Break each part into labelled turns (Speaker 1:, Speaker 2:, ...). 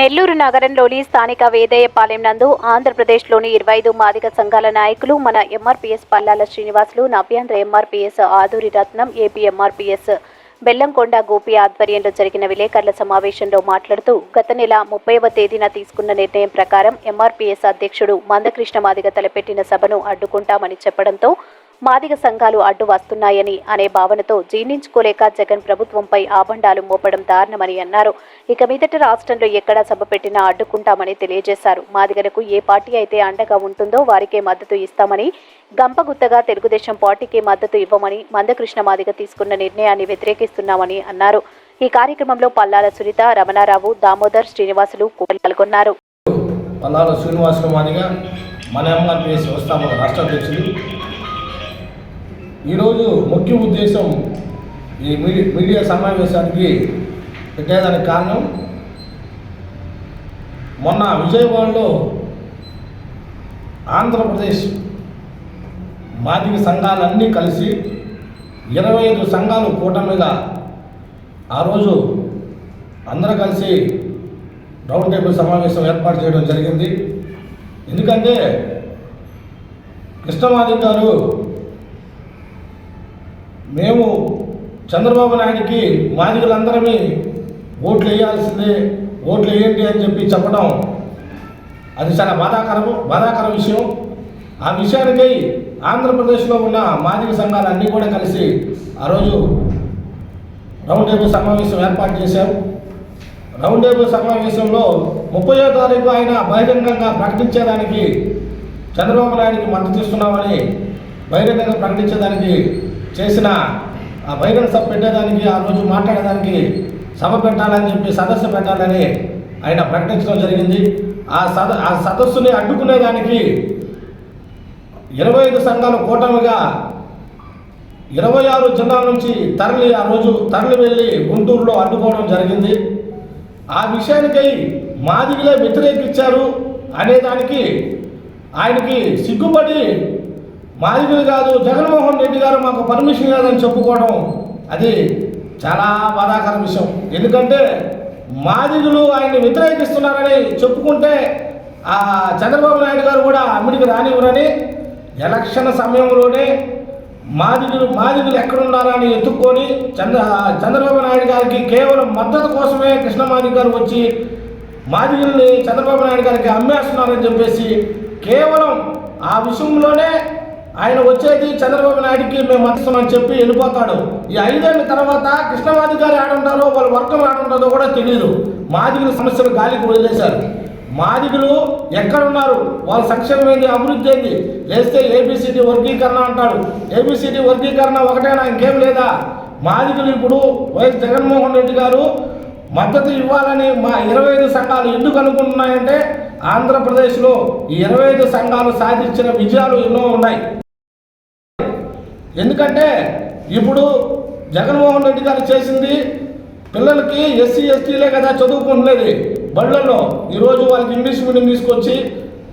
Speaker 1: నెల్లూరు నగరంలోని స్థానిక వేదయ్యపాలెం నందు ఆంధ్రప్రదేశ్లోని ఇరవై ఐదు మాదిగ సంఘాల నాయకులు మన MRPS Pallala Srinivasulu Navyandhra MRPS Aduri Ratnam AP MRPS Bellamkonda Gopi ఆధ్వర్యంలో జరిగిన విలేకరుల సమావేశంలో మాట్లాడుతూ గత నెల ముప్పైవ తేదీన తీసుకున్న నిర్ణయం ప్రకారం ఎంఆర్పీఎస్ అధ్యక్షుడు మందకృష్ణ మాదిగ తలపెట్టిన సభను అడ్డుకుంటామని చెప్పడంతో మాదిగ సంఘాలు అడ్డు వస్తున్నాయని అనే భావనతో జీర్ణించుకోలేక జగన్ ప్రభుత్వంపై ఆబండాలు మోపడం దారుణమని అన్నారు. ఇక మీదట రాష్ట్రంలో ఎక్కడా సభ పెట్టినా అడ్డుకుంటామని తెలియజేశారు. మాదిగలకు ఏ పార్టీ అయితే అండగా ఉంటుందో వారికే మద్దతు ఇస్తామని గంపగుత్తగా తెలుగుదేశం పార్టీకి మద్దతు ఇవ్వమని మందకృష్ణ మాదిగ తీసుకున్న నిర్ణయాన్ని వ్యతిరేకిస్తున్నామని అన్నారు. ఈ కార్యక్రమంలో పల్లాల సునీత రమణారావు దామోదర్ శ్రీనివాసులు పాల్గొన్నారు.
Speaker 2: పల్లాల శ్రీనివాసులు మాదిగా మన ఎంఆర్పిఎస్ వ్యవస్థాపక రాష్ట్ర అధ్యక్షులు ఈరోజు ముఖ్య ఉద్దేశం ఈ మీడియా సమావేశానికి పెట్టేదానికి కారణం మొన్న విజయవాడలో ఆంధ్రప్రదేశ్ మాధ్యమిక సంఘాలన్నీ కలిసి ఇరవై ఐదు సంఘాలు కూటమిగా ఆ రోజు అందరూ కలిసి రౌండ్ టేబుల్ సమావేశం ఏర్పాటు చేయడం జరిగింది. ఎందుకంటే కృష్ణమాది గారు మేము చంద్రబాబు నాయుడికి మాదిగలందరమీ ఓట్లు వేయాల్సిందే ఓట్లు వేయండి అని చెప్పి చెప్పడం అది చాలా బాధాకరము బాధాకర విషయం. ఆ విషయానికై ఆంధ్రప్రదేశ్లో ఉన్న మాదిక సంఘాలన్నీ కూడా కలిసి ఆ రోజు రౌండ్ టేబుల్ సమావేశం ఏర్పాటు చేశాం. రౌండ్ టేబుల్ సమావేశంలో ముప్పయో తారీఖు ఆయన బహిరంగంగా ప్రకటించేదానికి చంద్రబాబు నాయుడికి మద్దతు ఇస్తున్నామని బహిరంగంగా ప్రకటించేదానికి చేసిన ఆ బహిరంగ సభ పెట్టేదానికి ఆ రోజు మాట్లాడేదానికి సభ పెట్టాలని చెప్పి సదస్సు పెట్టాలని ఆయన ప్రకటించడం జరిగింది. ఆ సద ఆ సదస్సుని అడ్డుకునేదానికి ఇరవై ఐదు సంఘాల కూటమిగా ఇరవై ఆరు జిల్లాల నుంచి తరలి ఆ రోజు తరలి వెళ్ళి గుంటూరులో అడ్డుకోవడం జరిగింది. ఆ విషయానికై మాదిగిలే వ్యతిరేకించారు అనేదానికి ఆయనకి సిగ్గుపడి మాదిగలు కాదు జగన్మోహన్ రెడ్డి గారు మాకు పర్మిషన్ లేదని చెప్పుకోవడం అది చాలా బాధాకర విషయం. ఎందుకంటే మాదిగలు ఆయన్ని వ్యతిరేకిస్తున్నారని చెప్పుకుంటే ఆ చంద్రబాబు నాయుడు గారు కూడా అమ్మిడికి రానివ్వరని ఎలక్షన్ సమయంలోనే మాదిగులు మాదిగులు ఎక్కడున్నారని ఎత్తుక్కొని చంద్ర చంద్రబాబు నాయుడు గారికి కేవలం మద్దతు కోసమే కృష్ణ కృష్ణమాది గారు వచ్చి మాదిగుల్ని చంద్రబాబు నాయుడు గారికి అమ్మేస్తున్నారని చెప్పేసి కేవలం ఆ విషయంలోనే ఆయన వచ్చేది చంద్రబాబు నాయుడికి మేము మద్దతున్నామని చెప్పి వెళ్ళిపోతాడు. ఈ ఐదేళ్ళ తర్వాత కృష్ణమాది గారు ఆడుంటారో వాళ్ళ వర్గం ఆడుంటుందో కూడా తెలియదు మాదిగుల సమస్యలు గాలికి వదిలేశారు. మాదిగులు ఎక్కడున్నారు? వాళ్ళ సంక్షేమం ఏంది? అభివృద్ధి ఏంది? లేస్తే ఏబిసిడి వర్గీకరణ అంటాడు. ఏబిసిడి వర్గీకరణ ఒకటేనా? ఇంకేం లేదా? మాదిగులు ఇప్పుడు వైఎస్ జగన్మోహన్ రెడ్డి గారు మద్దతు ఇవ్వాలని మా ఇరవై ఐదు సంఘాలు ఎందుకు అనుకుంటున్నాయంటే ఆంధ్రప్రదేశ్లో ఈ ఇరవై ఐదు సంఘాలు సాధించిన విజయాలు ఎన్నో ఉన్నాయి. ఎందుకంటే ఇప్పుడు జగన్మోహన్ రెడ్డి గారు చేసింది పిల్లలకి ఎస్సీ ఎస్టీలే కదా చదువుకుంటున్నది బళ్ళల్లో ఈరోజు వాళ్ళకి ఇంగ్లీష్ మీడియం తీసుకొచ్చి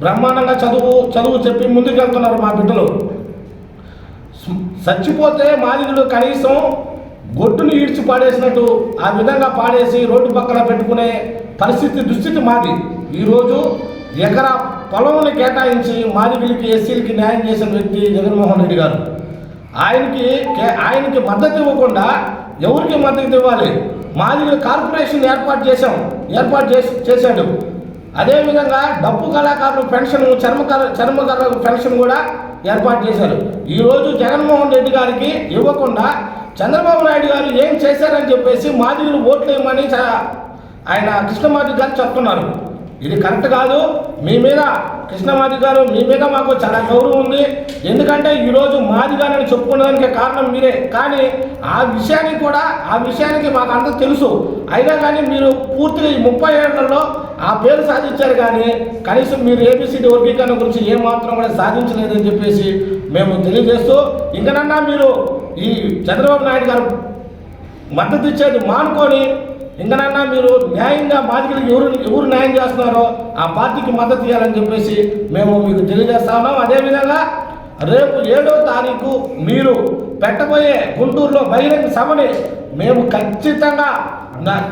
Speaker 2: బ్రహ్మాండంగా చదువు చదువు చెప్పి ముందుకెళ్తున్నారు మా బిడ్డలు. చచ్చిపోతే మాదిగుడు కనీసం గొట్టును ఈడ్చి పాడేసినట్టు ఆ విధంగా పాడేసి రోడ్డు పక్కన పెట్టుకునే పరిస్థితి దుస్థితి మాది. ఈరోజు ఎకరా పొలంని కేటాయించి మాదిగులకి ఎస్సీలకి న్యాయం చేసిన వ్యక్తి జగన్మోహన్ రెడ్డి గారు. ఆయనకి ఆయనకి మద్దతు ఇవ్వకుండా ఎవరికి మద్దతు ఇవ్వాలి? మాదిగుల కార్పొరేషన్ ఏర్పాటు చేశాం ఏర్పాటు చేసి చేశాడు. అదేవిధంగా డప్పు కళాకారులు పెన్షన్ చర్మకళ చర్మకళ పెన్షన్ కూడా ఏర్పాటు చేశారు. ఈరోజు జగన్మోహన్ రెడ్డి గారికి ఇవ్వకుండా చంద్రబాబు నాయుడు గారు ఏం చేశారని చెప్పేసి మాదిగులు ఓట్లు వేయమని ఆయన కృష్ణమాది గారు చెప్తున్నారు. ఇది కరెక్ట్ కాదు. మీ మీద కృష్ణమాది గారు మీ మీద మాకు చాలా గౌరవం ఉంది. ఎందుకంటే ఈరోజు మాది గారని చెప్పుకున్నదానికి కారణం మీరే. కానీ ఆ విషయానికి కూడా ఆ విషయానికి మాకు అంత తెలుసు. అయినా కానీ మీరు పూర్తిగా ఈ ముప్పై ఏళ్ళలో ఆ పేరు సాధించారు కానీ కనీసం మీరు ఏబిసిడి వర్గీకరణ గురించి ఏమాత్రం మాత్రం కూడా సాధించలేదని చెప్పేసి మేము తెలియజేస్తూ ఇంకనన్నా మీరు ఈ చంద్రబాబు నాయుడు గారు మద్దతు ఇచ్చేది మానుకొని ఇంకనన్నా మీరు న్యాయంగా బాధితులకు ఎవరు ఎవరు న్యాయం చేస్తున్నారో ఆ పార్టీకి మద్దతు ఇవ్వాలని చెప్పేసి మేము మీకు తెలియజేస్తా ఉన్నాం అదేవిధంగా రేపు ఏడో తారీఖు మీరు పెట్టబోయే గుంటూరులో బహిరంగ సభని మేము ఖచ్చితంగా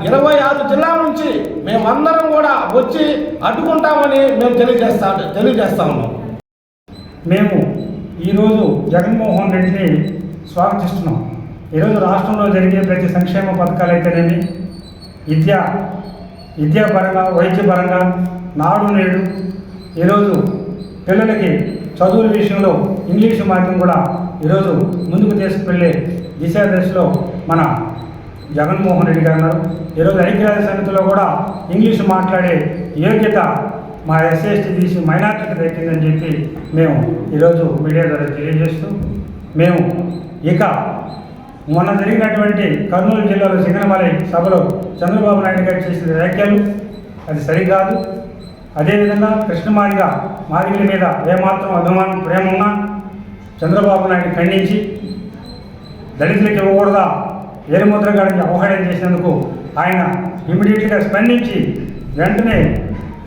Speaker 2: ఇరవై ఆరు జిల్లాల నుంచి మేమందరం కూడా వచ్చి అడ్డుకుంటామని మేము తెలియజేస్తా తెలియజేస్తా ఉన్నాం
Speaker 3: మేము ఈరోజు జగన్మోహన్ రెడ్డిని స్వాగతిస్తున్నాం. ఈరోజు రాష్ట్రంలో జరిగే ప్రతి సంక్షేమ పథకాలు అయితేనేమి విద్య విద్యాపరంగా వైద్యపరంగా నాడు నేడు ఈరోజు పిల్లలకి చదువుల విషయంలో ఇంగ్లీష్ మాధ్యమం కూడా ఈరోజు ముందుకు తీసుకువెళ్ళే దిశా దశలో మన జగన్మోహన్ రెడ్డి గారు ఉన్నారు. ఈరోజు ఐక్యరాజ్య సమితిలో కూడా ఇంగ్లీష్ మాట్లాడే యోగ్యత మా ఎస్ఎస్టీ తీసి మైనార్టీకి దక్కిందని చెప్పి మేము ఈరోజు మీడియా ద్వారా తెలియజేస్తూ మేము ఇక మొన్న జరిగినటువంటి కర్నూలు జిల్లాలో సింగనమలై సభలో చంద్రబాబు నాయుడు గారు చేసిన వ్యాఖ్యలు అది సరికాదు. అదేవిధంగా కృష్ణమాదిగా మాదిగల మీద ఏమాత్రం అభిమానం ప్రేమ ఉన్నా చంద్రబాబు నాయుడు ఖండించి దళితులకు ఇవ్వకూడదా ఏరుముద్ర గారికి అవహేళన చేసినందుకు ఆయన ఇమీడియట్గా స్పందించి వెంటనే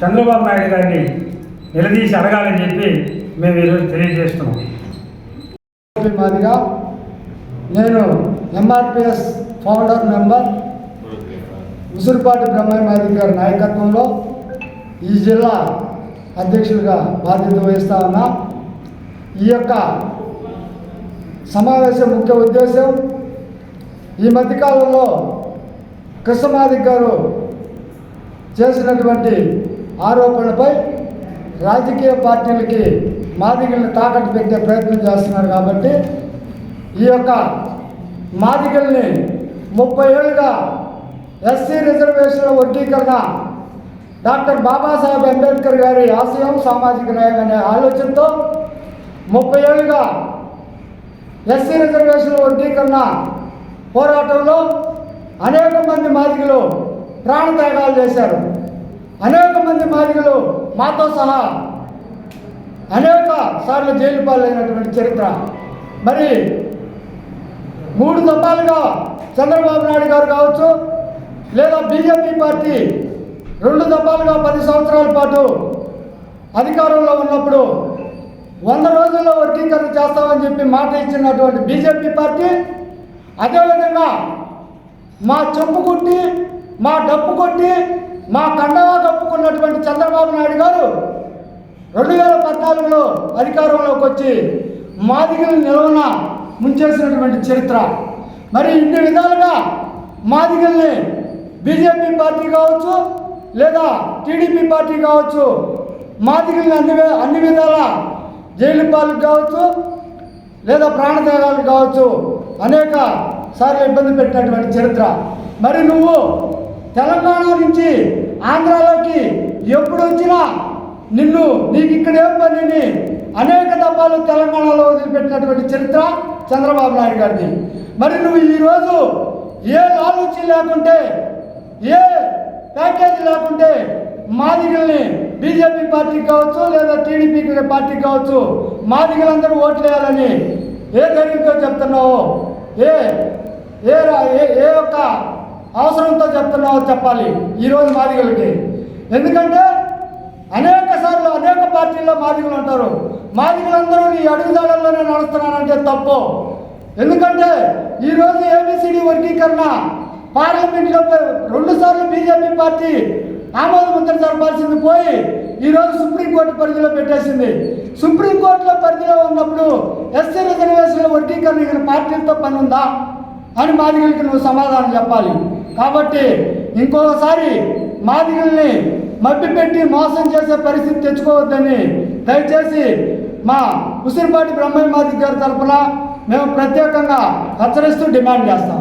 Speaker 3: చంద్రబాబు నాయుడు గారిని నిలదీసి అడగాలని చెప్పి మేము ఈరోజు తెలియజేస్తున్నాం.
Speaker 4: మాదిగా నేను MRPS founder member Usurupati Brahmaiah గారి నాయకత్వంలో ఈ జిల్లా అధ్యక్షుడిగా బాధ్యత వహిస్తా ఉన్నా. ఈ యొక్క సమావేశం ముఖ్య ఉద్దేశం ఈ మధ్యకాలంలో కృష్ణమాదిక్ గారు చేసినటువంటి ఆరోపణలపై రాజకీయ పార్టీలకి మాదిగల్ని తాకట్టు పెట్టే ప్రయత్నం చేస్తున్నారు కాబట్టి ఈ యొక్క మాదికల్ని ముప్పై ఏళ్ళుగా ఎస్సీ రిజర్వేషన్ల వర్గీకరణ డాక్టర్ బాబాసాహెబ్ అంబేద్కర్ గారి ఆశయం సామాజిక న్యాయం అనే ఆలోచనతో ముప్పై ఏళ్ళుగా ఎస్సీ రిజర్వేషన్ల వర్గీకరణ పోరాటంలో అనేక మంది మాదిగలు ప్రాణత్యాగాలు చేశారు. అనేక మంది మాదిగలు మాతో సహా అనేక సార్లు జైలు పాలైనటువంటి చరిత్ర. మరి మూడు దఫాలుగా చంద్రబాబు నాయుడు గారు కావచ్చు లేదా బీజేపీ పార్టీ రెండు దఫాలుగా పది సంవత్సరాల పాటు అధికారంలో ఉన్నప్పుడు వంద రోజుల్లో వర్గీకరణ చేస్తామని చెప్పి మాట ఇచ్చినటువంటి బీజేపీ పార్టీ అదేవిధంగా మా చెప్పు కొట్టి మా డప్పు కొట్టి మా కండవా కప్పుకున్నటువంటి చంద్రబాబు నాయుడు గారు రెండు వేల పద్నాలుగులో అధికారంలోకి వచ్చి మాదిగలు నిలవన ముంచేసినటువంటి చరిత్ర. మరి ఇన్ని విధాలుగా మాదిగల్ని బీజేపీ పార్టీ కావచ్చు లేదా టీడీపీ పార్టీ కావచ్చు మాదిగల్ని అన్ని అన్ని విధాల జైలు పాలకు కావచ్చు లేదా ప్రాణత్యాగాలకు కావచ్చు అనేక సార్లు ఇబ్బంది పెట్టినటువంటి చరిత్ర. మరి నువ్వు తెలంగాణ నుంచి ఆంధ్రాలోకి ఎప్పుడు వచ్చినా నిన్ను నీకు ఇక్కడ ఏం పనిని అనేక దఫాలు తెలంగాణలో వదిలిపెట్టినటువంటి చరిత్ర చంద్రబాబు నాయుడు గారిది. మరి నువ్వు ఈరోజు ఏ ఆలోచన లేకుంటే ఏ ప్యాకేజీ లేకుంటే మాదిగల్ని బీజేపీ పార్టీకి కావచ్చు లేదా టీడీపీ పార్టీకి కావచ్చు మాదిగలందరూ ఓట్లు వేయాలని ఏ ధైర్యంతో చెప్తున్నావో ఏ ఏ రా- ఏ ఏ యొక్క అవసరంతో చెప్తున్నావో చెప్పాలి ఈరోజు మాదిగలకి. ఎందుకంటే అనేక సార్లు అనేక పార్టీల్లో మాదిగలు ఉంటారు. మాదిగలందరూ నీ అడుగుదాడల్లోనే నడుస్తున్నానంటే తప్పు. ఎందుకంటే ఈరోజు ఏబిసిడి వర్గీకరణ పార్లమెంట్లో రెండు సార్లు బీజేపీ పార్టీ ఆమోద ముద్ర జరపాల్సింది పోయి ఈరోజు సుప్రీంకోర్టు పరిధిలో పెట్టేసింది. సుప్రీంకోర్టులో పరిధిలో ఉన్నప్పుడు ఎస్సీ రిజర్వేషన్ల వర్గీకరణ ఇక్కడ పార్టీలతో పని ఉందా అని మాదిగలకి నువ్వు సమాధానం చెప్పాలి. కాబట్టి ఇంకొకసారి మాదిగల్ని మభ్యపెట్టి మోసం చేసే పరిస్థితి తెచ్చుకోవద్దని దయచేసి మా ఉసిరిపాటి బ్రహ్మయ్య మాదిగ గారి తరఫున మేము ప్రత్యేకంగా హెచ్చరిస్తూ డిమాండ్ చేస్తాం.